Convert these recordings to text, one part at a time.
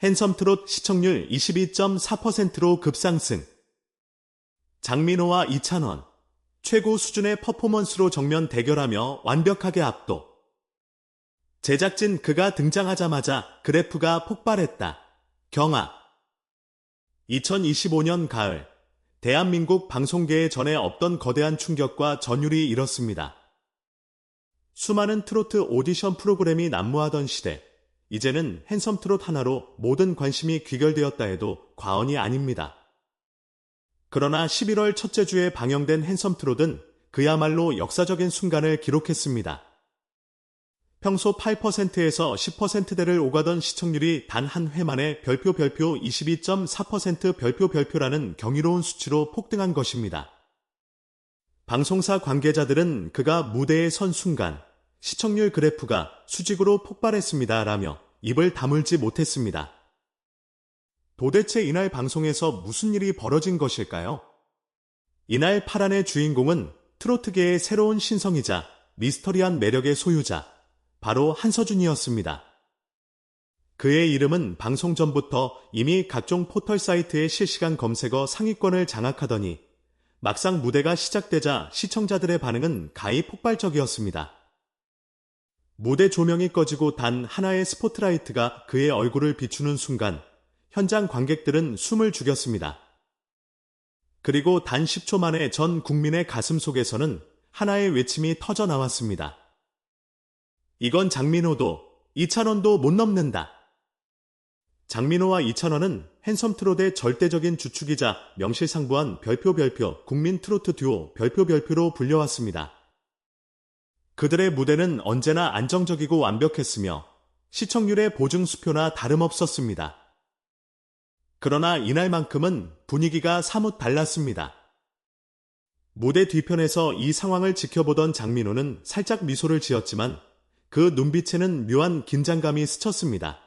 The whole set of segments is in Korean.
핸섬 트롯 시청률 22.4%로 급상승. 장민호와 이찬원. 최고 수준의 퍼포먼스로 정면 대결하며 완벽하게 압도. 제작진 그가 등장하자마자 그래프가 폭발했다. 경아. 2025년 가을. 대한민국 방송계에 전에 없던 거대한 충격과 전율이 일었습니다. 수많은 트로트 오디션 프로그램이 난무하던 시대, 이제는 핸섬 트롯 하나로 모든 관심이 귀결되었다 해도 과언이 아닙니다. 그러나 11월 첫째 주에 방영된 핸섬 트롯은 그야말로 역사적인 순간을 기록했습니다. 평소 8%에서 10%대를 오가던 시청률이 단 한 회 만에 별표 별표 22.4% 별표 별표라는 경이로운 수치로 폭등한 것입니다. 방송사 관계자들은 그가 무대에 선 순간 시청률 그래프가 수직으로 폭발했습니다 라며 입을 다물지 못했습니다. 도대체 이날 방송에서 무슨 일이 벌어진 것일까요? 이날 파란의 주인공은 트로트계의 새로운 신성이자 미스터리한 매력의 소유자, 바로 한서준이었습니다. 그의 이름은 방송 전부터 이미 각종 포털 사이트의 실시간 검색어 상위권을 장악하더니 막상 무대가 시작되자 시청자들의 반응은 가히 폭발적이었습니다. 무대 조명이 꺼지고 단 하나의 스포트라이트가 그의 얼굴을 비추는 순간 현장 관객들은 숨을 죽였습니다. 그리고 단 10초 만에 전 국민의 가슴 속에서는 하나의 외침이 터져 나왔습니다. 이건 장민호도 이찬원도 못 넘는다. 장민호와 이찬원은 핸섬 트롯의 절대적인 주축이자 명실상부한 별표 별표 국민 트로트 듀오 별표 별표로 불려왔습니다. 그들의 무대는 언제나 안정적이고 완벽했으며 시청률의 보증 수표나 다름없었습니다. 그러나 이날만큼은 분위기가 사뭇 달랐습니다. 무대 뒤편에서 이 상황을 지켜보던 장민호는 살짝 미소를 지었지만 그 눈빛에는 묘한 긴장감이 스쳤습니다.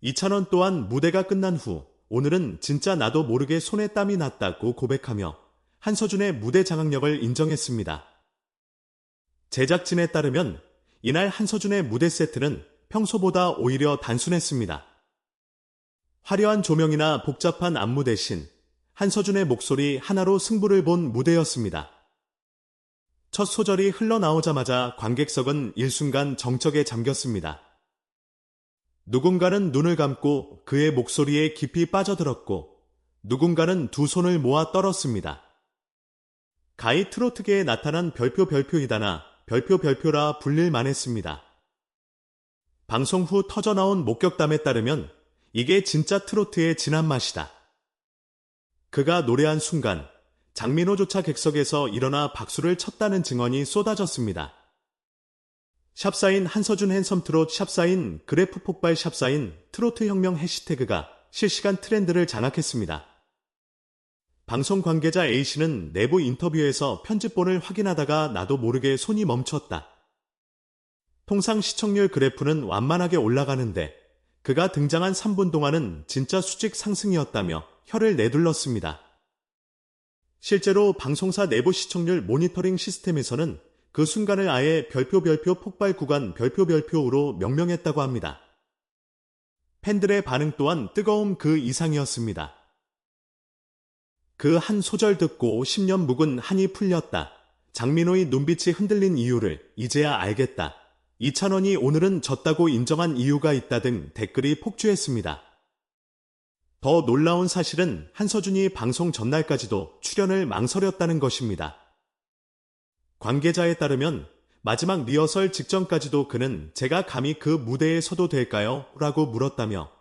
이찬원 또한 무대가 끝난 후 오늘은 진짜 나도 모르게 손에 땀이 났다고 고백하며 한서준의 무대 장악력을 인정했습니다. 제작진에 따르면 이날 한서준의 무대 세트는 평소보다 오히려 단순했습니다. 화려한 조명이나 복잡한 안무 대신 한서준의 목소리 하나로 승부를 본 무대였습니다. 첫 소절이 흘러나오자마자 관객석은 일순간 정적에 잠겼습니다. 누군가는 눈을 감고 그의 목소리에 깊이 빠져들었고 누군가는 두 손을 모아 떨었습니다. 가히 트로트계에 나타난 별표 별표이다나 별표 별표라 불릴 만 했습니다. 방송 후 터져나온 목격담에 따르면 이게 진짜 트로트의 진한 맛이다. 그가 노래한 순간 장민호조차 객석에서 일어나 박수를 쳤다는 증언이 쏟아졌습니다. 샵사인 한서준 핸섬 트롯 샵사인 그래프 폭발 샵사인 트로트 혁명 해시태그가 실시간 트렌드를 장악했습니다. 방송 관계자 A씨는 내부 인터뷰에서 편집본을 확인하다가 나도 모르게 손이 멈췄다. 통상 시청률 그래프는 완만하게 올라가는데 그가 등장한 3분 동안은 진짜 수직 상승이었다며 혀를 내둘렀습니다. 실제로 방송사 내부 시청률 모니터링 시스템에서는 그 순간을 아예 별표 별표 폭발 구간 별표 별표로 명명했다고 합니다. 팬들의 반응 또한 뜨거움 그 이상이었습니다. 그 한 소절 듣고 10년 묵은 한이 풀렸다. 장민호의 눈빛이 흔들린 이유를 이제야 알겠다. 이찬원이 오늘은 졌다고 인정한 이유가 있다 등 댓글이 폭주했습니다. 더 놀라운 사실은 한서준이 방송 전날까지도 출연을 망설였다는 것입니다. 관계자에 따르면 마지막 리허설 직전까지도 그는 제가 감히 그 무대에 서도 될까요? 라고 물었다며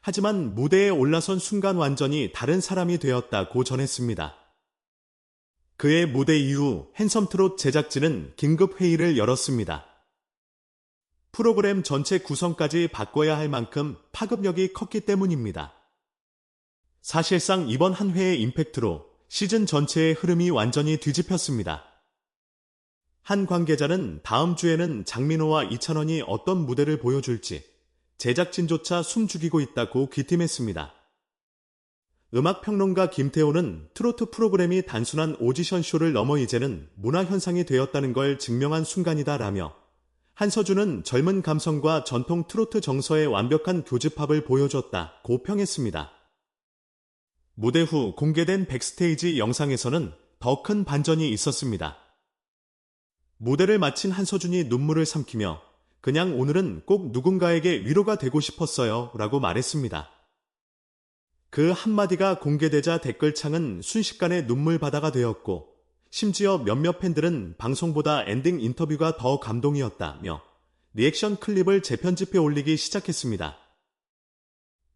하지만 무대에 올라선 순간 완전히 다른 사람이 되었다고 전했습니다. 그의 무대 이후 핸섬 트롯 제작진은 긴급 회의를 열었습니다. 프로그램 전체 구성까지 바꿔야 할 만큼 파급력이 컸기 때문입니다. 사실상 이번 한 회의 임팩트로 시즌 전체의 흐름이 완전히 뒤집혔습니다. 한 관계자는 다음 주에는 장민호와 이찬원이 어떤 무대를 보여줄지 제작진조차 숨죽이고 있다고 귀띔했습니다. 음악평론가 김태호는 트로트 프로그램이 단순한 오디션 쇼를 넘어 이제는 문화 현상이 되었다는 걸 증명한 순간이다라며 한서준은 젊은 감성과 전통 트로트 정서의 완벽한 교집합을 보여줬다고 평했습니다. 무대 후 공개된 백스테이지 영상에서는 더 큰 반전이 있었습니다. 무대를 마친 한서준이 눈물을 삼키며 그냥 오늘은 꼭 누군가에게 위로가 되고 싶었어요 라고 말했습니다. 그 한마디가 공개되자 댓글창은 순식간에 눈물바다가 되었고 심지어 몇몇 팬들은 방송보다 엔딩 인터뷰가 더 감동이었다며 리액션 클립을 재편집해 올리기 시작했습니다.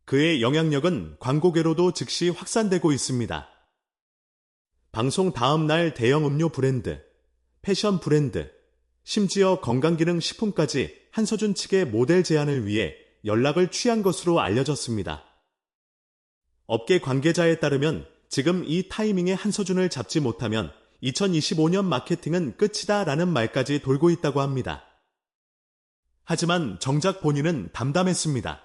그의 영향력은 광고계로도 즉시 확산되고 있습니다. 방송 다음 날 대형 음료 브랜드, 패션 브랜드, 심지어 건강기능 식품까지 한서준 측의 모델 제안을 위해 연락을 취한 것으로 알려졌습니다. 업계 관계자에 따르면 지금 이 타이밍에 한서준을 잡지 못하면 2025년 마케팅은 끝이다 라는 말까지 돌고 있다고 합니다. 하지만 정작 본인은 담담했습니다.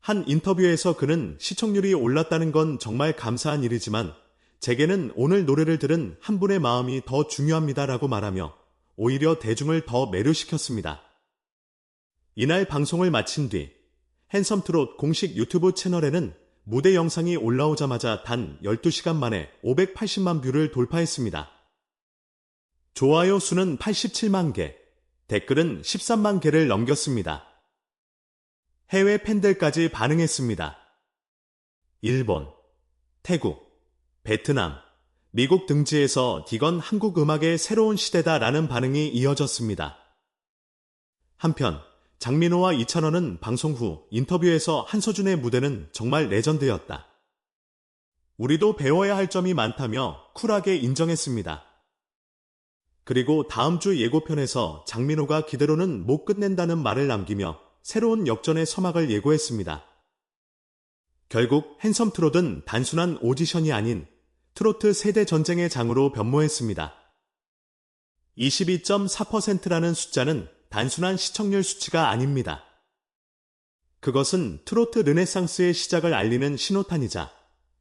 한 인터뷰에서 그는 시청률이 올랐다는 건 정말 감사한 일이지만 제게는 오늘 노래를 들은 한 분의 마음이 더 중요합니다라고 말하며 오히려 대중을 더 매료시켰습니다. 이날 방송을 마친 뒤 핸섬 트롯 공식 유튜브 채널에는 무대 영상이 올라오자마자 단 12시간 만에 580만 뷰를 돌파했습니다. 좋아요 수는 87만 개, 댓글은 13만 개를 넘겼습니다. 해외 팬들까지 반응했습니다. 일본, 태국, 베트남, 미국 등지에서 디건 한국 음악의 새로운 시대다라는 반응이 이어졌습니다. 한편 장민호와 이찬원은 방송 후 인터뷰에서 한서준의 무대는 정말 레전드였다. 우리도 배워야 할 점이 많다며 쿨하게 인정했습니다. 그리고 다음 주 예고편에서 장민호가 기대로는 못 끝낸다는 말을 남기며 새로운 역전의 서막을 예고했습니다. 결국 핸섬 트롯은 단순한 오디션이 아닌 트로트 세대 전쟁의 장으로 변모했습니다. 22.4%라는 숫자는 단순한 시청률 수치가 아닙니다. 그것은 트로트 르네상스의 시작을 알리는 신호탄이자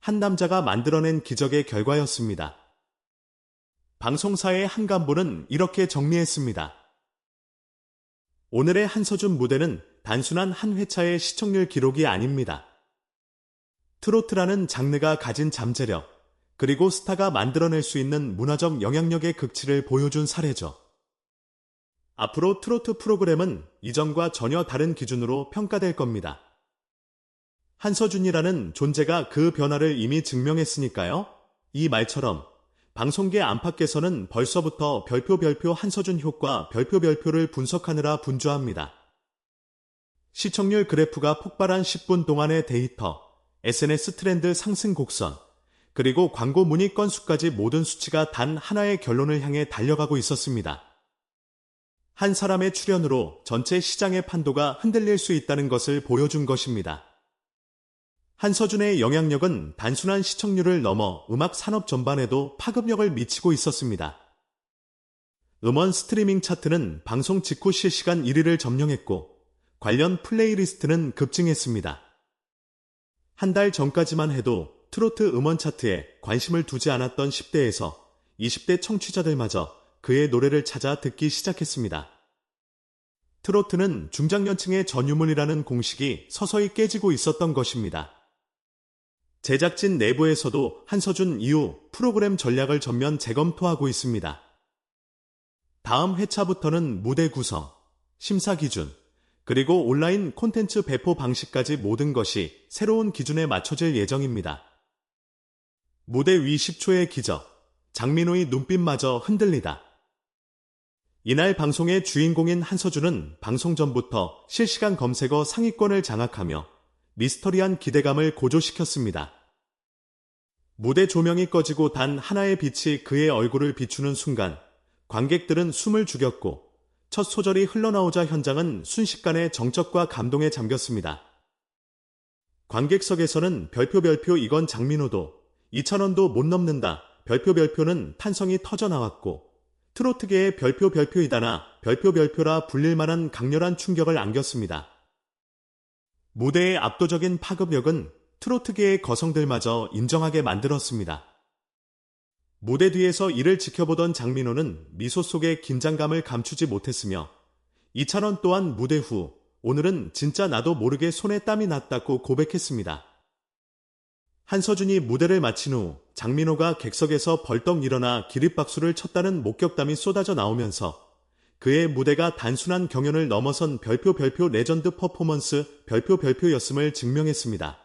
한 남자가 만들어낸 기적의 결과였습니다. 방송사의 한 간부는 이렇게 정리했습니다. 오늘의 한서준 무대는 단순한 한 회차의 시청률 기록이 아닙니다. 트로트라는 장르가 가진 잠재력, 그리고 스타가 만들어낼 수 있는 문화적 영향력의 극치를 보여준 사례죠. 앞으로 트로트 프로그램은 이전과 전혀 다른 기준으로 평가될 겁니다. 한서준이라는 존재가 그 변화를 이미 증명했으니까요. 이 말처럼 방송계 안팎에서는 벌써부터 별표 별표 한서준 효과 별표 별표를 분석하느라 분주합니다. 시청률 그래프가 폭발한 10분 동안의 데이터, SNS 트렌드 상승 곡선, 그리고 광고 문의 건수까지 모든 수치가 단 하나의 결론을 향해 달려가고 있었습니다. 한 사람의 출연으로 전체 시장의 판도가 흔들릴 수 있다는 것을 보여준 것입니다. 한서준의 영향력은 단순한 시청률을 넘어 음악 산업 전반에도 파급력을 미치고 있었습니다. 음원 스트리밍 차트는 방송 직후 실시간 1위를 점령했고 관련 플레이리스트는 급증했습니다. 한 달 전까지만 해도 트로트 음원 차트에 관심을 두지 않았던 10대에서 20대 청취자들마저 그의 노래를 찾아 듣기 시작했습니다. 트로트는 중장년층의 전유물이라는 공식이 서서히 깨지고 있었던 것입니다. 제작진 내부에서도 한서준 이후 프로그램 전략을 전면 재검토하고 있습니다. 다음 회차부터는 무대 구성, 심사 기준, 그리고 온라인 콘텐츠 배포 방식까지 모든 것이 새로운 기준에 맞춰질 예정입니다. 무대 위 10초의 기적, 장민호의 눈빛마저 흔들리다. 이날 방송의 주인공인 한서준은 방송 전부터 실시간 검색어 상위권을 장악하며 미스터리한 기대감을 고조시켰습니다. 무대 조명이 꺼지고 단 하나의 빛이 그의 얼굴을 비추는 순간 관객들은 숨을 죽였고 첫 소절이 흘러나오자 현장은 순식간에 정적과 감동에 잠겼습니다. 관객석에서는 별표 별표 이건 장민호도 2천원도 못 넘는다 별표 별표는 탄성이 터져 나왔고 트로트계의 별표 별표이다나 별표 별표라 불릴 만한 강렬한 충격을 안겼습니다. 무대의 압도적인 파급력은 트로트계의 거성들마저 인정하게 만들었습니다. 무대 뒤에서 이를 지켜보던 장민호는 미소 속의 긴장감을 감추지 못했으며 이찬원 또한 무대 후 오늘은 진짜 나도 모르게 손에 땀이 났다고 고백했습니다. 한서준이 무대를 마친 후 장민호가 객석에서 벌떡 일어나 기립박수를 쳤다는 목격담이 쏟아져 나오면서 그의 무대가 단순한 경연을 넘어선 별표 별표 레전드 퍼포먼스 별표 별표였음을 증명했습니다.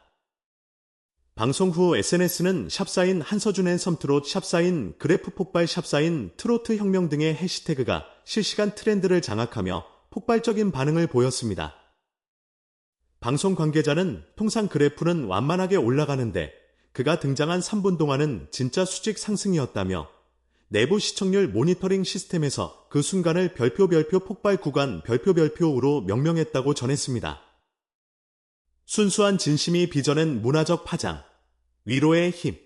방송 후 SNS는 샵사인 한서준의 섬트롯 샵사인 그래프 폭발 샵사인 트로트 혁명 등의 해시태그가 실시간 트렌드를 장악하며 폭발적인 반응을 보였습니다. 방송 관계자는 통상 그래프는 완만하게 올라가는데 그가 등장한 3분 동안은 진짜 수직 상승이었다며 내부 시청률 모니터링 시스템에서 그 순간을 별표 별표 폭발 구간 별표 별표로 명명했다고 전했습니다. 순수한 진심이 빚어낸 문화적 파장, 위로의 힘.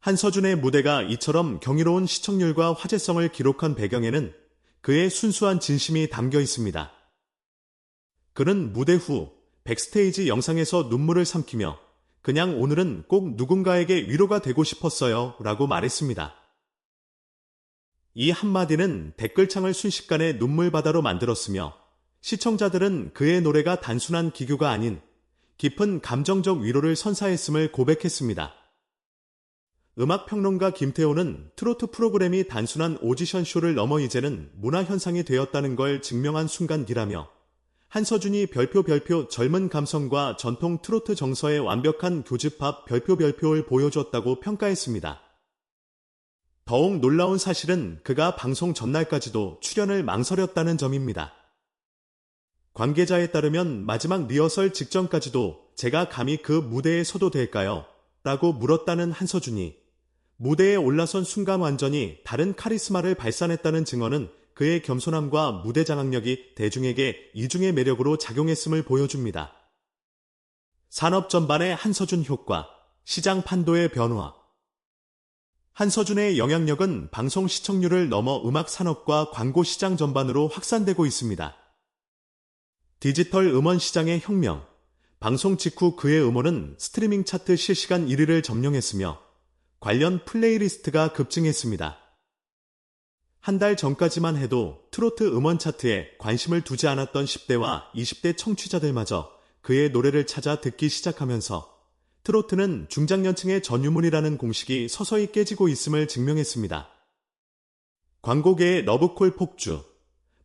한서준의 무대가 이처럼 경이로운 시청률과 화제성을 기록한 배경에는 그의 순수한 진심이 담겨 있습니다. 그는 무대 후 백스테이지 영상에서 눈물을 삼키며 그냥 오늘은 꼭 누군가에게 위로가 되고 싶었어요 라고 말했습니다. 이 한마디는 댓글창을 순식간에 눈물바다로 만들었으며 시청자들은 그의 노래가 단순한 기교가 아닌 깊은 감정적 위로를 선사했음을 고백했습니다. 음악평론가 김태호는 트로트 프로그램이 단순한 오디션 쇼를 넘어 이제는 문화현상이 되었다는 걸 증명한 순간기라며 한서준이 별표 별표 젊은 감성과 전통 트로트 정서의 완벽한 교집합 별표 별표를 보여줬다고 평가했습니다. 더욱 놀라운 사실은 그가 방송 전날까지도 출연을 망설였다는 점입니다. 관계자에 따르면 마지막 리허설 직전까지도 제가 감히 그 무대에 서도 될까요? 라고 물었다는 한서준이 무대에 올라선 순간 완전히 다른 카리스마를 발산했다는 증언은 그의 겸손함과 무대 장악력이 대중에게 이중의 매력으로 작용했음을 보여줍니다. 산업 전반의 한서준 효과, 시장 판도의 변화. 한서준의 영향력은 방송 시청률을 넘어 음악 산업과 광고 시장 전반으로 확산되고 있습니다. 디지털 음원 시장의 혁명, 방송 직후 그의 음원은 스트리밍 차트 실시간 1위를 점령했으며 관련 플레이리스트가 급증했습니다. 한 달 전까지만 해도 트로트 음원 차트에 관심을 두지 않았던 10대와 20대 청취자들마저 그의 노래를 찾아 듣기 시작하면서 트로트는 중장년층의 전유물이라는 공식이 서서히 깨지고 있음을 증명했습니다. 광고계의 러브콜 폭주,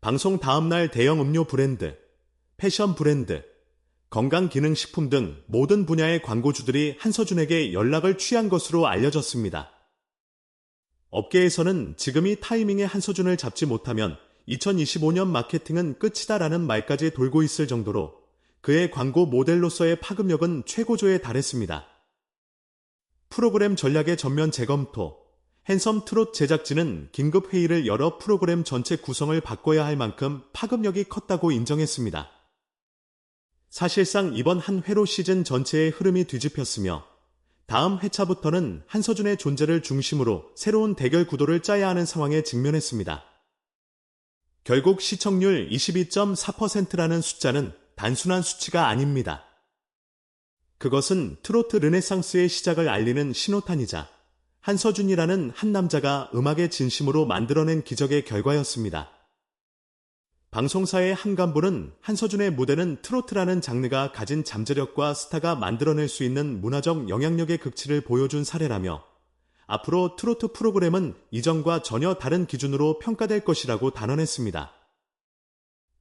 방송 다음날 대형 음료 브랜드, 패션 브랜드, 건강기능식품 등 모든 분야의 광고주들이 한서준에게 연락을 취한 것으로 알려졌습니다. 업계에서는 지금이 타이밍에 한서준을 잡지 못하면 2025년 마케팅은 끝이다라는 말까지 돌고 있을 정도로 그의 광고 모델로서의 파급력은 최고조에 달했습니다. 프로그램 전략의 전면 재검토, 핸섬 트롯 제작진은 긴급 회의를 열어 프로그램 전체 구성을 바꿔야 할 만큼 파급력이 컸다고 인정했습니다. 사실상 이번 한 회로 시즌 전체의 흐름이 뒤집혔으며 다음 회차부터는 한서준의 존재를 중심으로 새로운 대결 구도를 짜야 하는 상황에 직면했습니다. 결국 시청률 22.4%라는 숫자는 단순한 수치가 아닙니다. 그것은 트로트 르네상스의 시작을 알리는 신호탄이자 한서준이라는 한 남자가 음악의 진심으로 만들어낸 기적의 결과였습니다. 방송사의 한 간부는 한서준의 무대는 트로트라는 장르가 가진 잠재력과 스타가 만들어낼 수 있는 문화적 영향력의 극치를 보여준 사례라며 앞으로 트로트 프로그램은 이전과 전혀 다른 기준으로 평가될 것이라고 단언했습니다.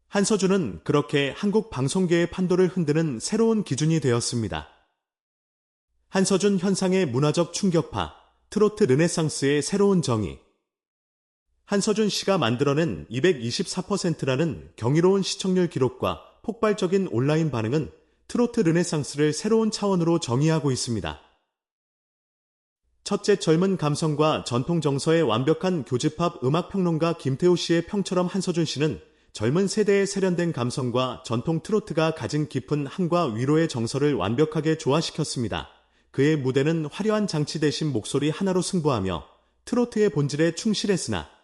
한서준은 그렇게 한국 방송계의 판도를 흔드는 새로운 기준이 되었습니다. 한서준 현상의 문화적 충격파, 트로트 르네상스의 새로운 정의, 한서준 씨가 만들어낸 224%라는 경이로운 시청률 기록과 폭발적인 온라인 반응은 트로트 르네상스를 새로운 차원으로 정의하고 있습니다. 첫째 젊은 감성과 전통 정서의 완벽한 교집합 음악평론가 김태우 씨의 평처럼 한서준 씨는 젊은 세대의 세련된 감성과 전통 트로트가 가진 깊은 한과 위로의 정서를 완벽하게 조화시켰습니다. 그의 무대는 화려한 장치 대신 목소리 하나로 승부하며 트로트의 본질에 충실했으나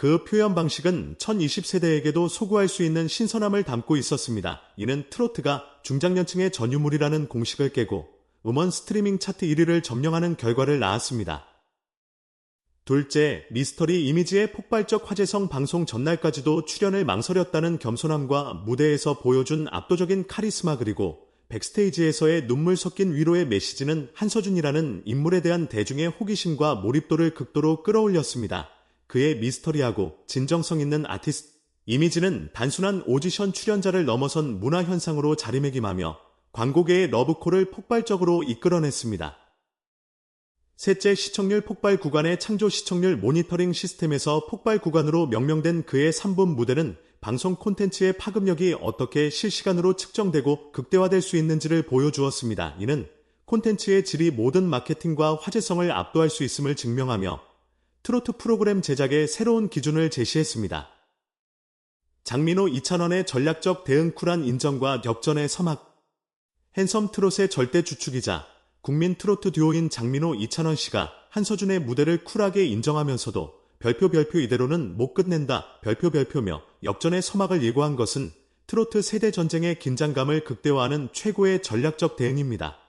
그 표현 방식은 1020세대에게도 소구할 수 있는 신선함을 담고 있었습니다. 이는 트로트가 중장년층의 전유물이라는 공식을 깨고 음원 스트리밍 차트 1위를 점령하는 결과를 낳았습니다. 둘째, 미스터리 이미지의 폭발적 화제성 방송 전날까지도 출연을 망설였다는 겸손함과 무대에서 보여준 압도적인 카리스마 그리고 백스테이지에서의 눈물 섞인 위로의 메시지는 한서준이라는 인물에 대한 대중의 호기심과 몰입도를 극도로 끌어올렸습니다. 그의 미스터리하고 진정성 있는 아티스트 이미지는 단순한 오디션 출연자를 넘어선 문화 현상으로 자리매김하며 광고계의 러브콜을 폭발적으로 이끌어냈습니다. 셋째 시청률 폭발 구간의 창조 시청률 모니터링 시스템에서 폭발 구간으로 명명된 그의 3분 무대는 방송 콘텐츠의 파급력이 어떻게 실시간으로 측정되고 극대화될 수 있는지를 보여주었습니다. 이는 콘텐츠의 질이 모든 마케팅과 화제성을 압도할 수 있음을 증명하며 트로트 프로그램 제작의 새로운 기준을 제시했습니다. 장민호 2,000원의 전략적 대응 쿨한 인정과 역전의 서막 핸섬 트롯의 절대 주축이자 국민 트로트 듀오인 장민호 2,000원 씨가 한서준의 무대를 쿨하게 인정하면서도 별표 별표 이대로는 못 끝낸다 별표 별표며 역전의 서막을 예고한 것은 트로트 세대 전쟁의 긴장감을 극대화하는 최고의 전략적 대응입니다.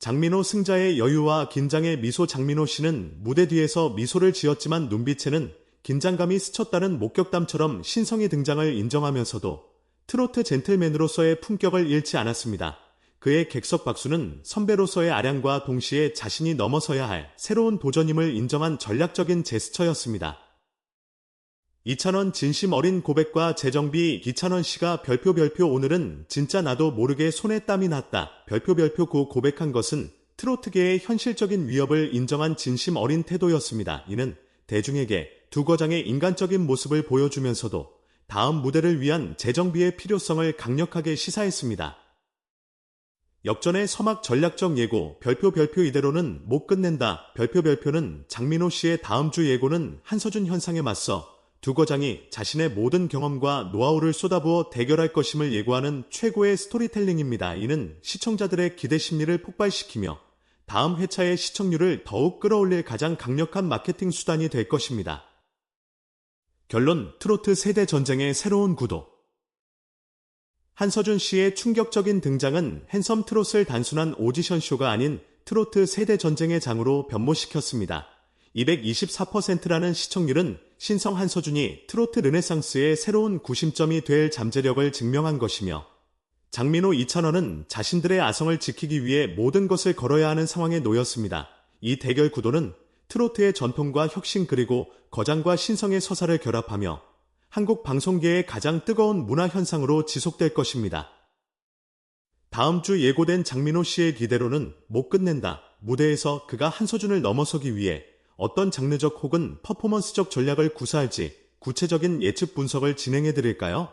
장민호 승자의 여유와 긴장의 미소 장민호 씨는 무대 뒤에서 미소를 지었지만 눈빛에는 긴장감이 스쳤다는 목격담처럼 신성의 등장을 인정하면서도 트로트 젠틀맨으로서의 품격을 잃지 않았습니다. 그의 객석 박수는 선배로서의 아량과 동시에 자신이 넘어서야 할 새로운 도전임을 인정한 전략적인 제스처였습니다. 이찬원 진심 어린 고백과 재정비 이찬원 씨가 별표 별표 오늘은 진짜 나도 모르게 손에 땀이 났다. 별표 별표 고 고백한 것은 트로트계의 현실적인 위협을 인정한 진심 어린 태도였습니다. 이는 대중에게 두 거장의 인간적인 모습을 보여주면서도 다음 무대를 위한 재정비의 필요성을 강력하게 시사했습니다. 역전의 서막 전략적 예고 별표 별표 이대로는 못 끝낸다. 별표 별표는 장민호 씨의 다음 주 예고는 한서준 현상에 맞서 두 거장이 자신의 모든 경험과 노하우를 쏟아부어 대결할 것임을 예고하는 최고의 스토리텔링입니다. 이는 시청자들의 기대 심리를 폭발시키며 다음 회차의 시청률을 더욱 끌어올릴 가장 강력한 마케팅 수단이 될 것입니다. 결론 트로트 세대 전쟁의 새로운 구도 한서준 씨의 충격적인 등장은 핸섬 트롯을 단순한 오디션 쇼가 아닌 트로트 세대 전쟁의 장으로 변모시켰습니다. 224%라는 시청률은 신성 한서준이 트로트 르네상스의 새로운 구심점이 될 잠재력을 증명한 것이며 장민호 이찬원은 자신들의 아성을 지키기 위해 모든 것을 걸어야 하는 상황에 놓였습니다. 이 대결 구도는 트로트의 전통과 혁신 그리고 거장과 신성의 서사를 결합하며 한국 방송계의 가장 뜨거운 문화 현상으로 지속될 것입니다. 다음 주 예고된 장민호 씨의 기대로는 못 끝낸다. 무대에서 그가 한서준을 넘어서기 위해 어떤 장르적 혹은 퍼포먼스적 전략을 구사할지 구체적인 예측 분석을 진행해 드릴까요?